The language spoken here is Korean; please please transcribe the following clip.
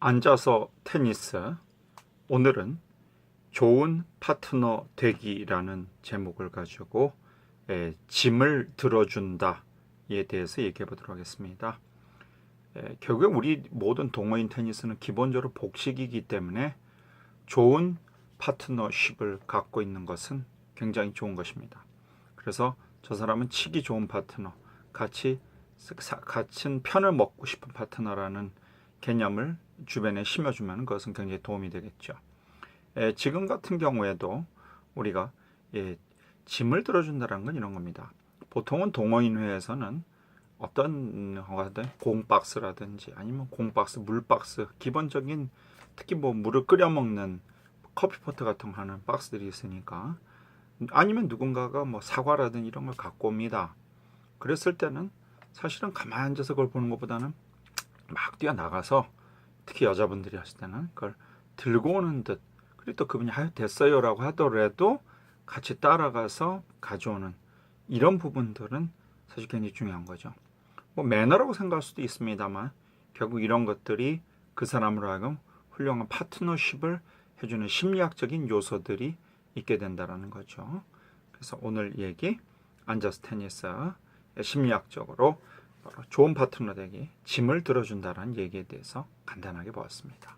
앉아서 테니스 오늘은 좋은 파트너 되기라는 제목을 가지고 에, 짐을 들어준다에 대해서 얘기해 보도록 하겠습니다. 에, 결국 우리 모든 동호인 테니스는 기본적으로 복식이기 때문에 좋은 파트너십을 갖고 있는 것은 굉장히 좋은 것입니다. 그래서 저 사람은 치기 좋은 파트너, 같이 사- 같은 편을 먹고 싶은 파트너라는 개념을 주변에 심어주면 그것은 굉장히 도움이 되겠죠. 에, 지금 같은 경우에도 우리가 예, 짐을 들어준다는 건 이런 겁니다. 보통은 동호인회에서는 어떤 공박스라든지 아니면 공박스, 물박스, 기본적인 특히 뭐 물을 끓여 먹는 커피포트 같은 거 하는 박스들이 있으니까 아니면 누군가가 뭐 사과라든 이런 걸 갖고 옵니다. 그랬을 때는 사실은 가만히 앉아서 그걸 보는 것보다는 막 뛰어나가서 특히 여자분들이 하실 때는 그걸 들고 오는 듯 그리고 또 그분이 아유 됐어요라고 하더라도 같이 따라가서 가져오는 이런 부분들은 사실 굉장히 중요한 거죠. 뭐 매너라고 생각할 수도 있습니다만 결국 이런 것들이 그 사람으로 하여금 훌륭한 파트너십을 해주는 심리학적인 요소들이 있게 된다라는 거죠. 그래서 오늘 얘기 앉아서 테니스 심리학적으로 좋은 파트너 되기 짐을 들어준다라는 얘기에 대해서 간단하게 보았습니다.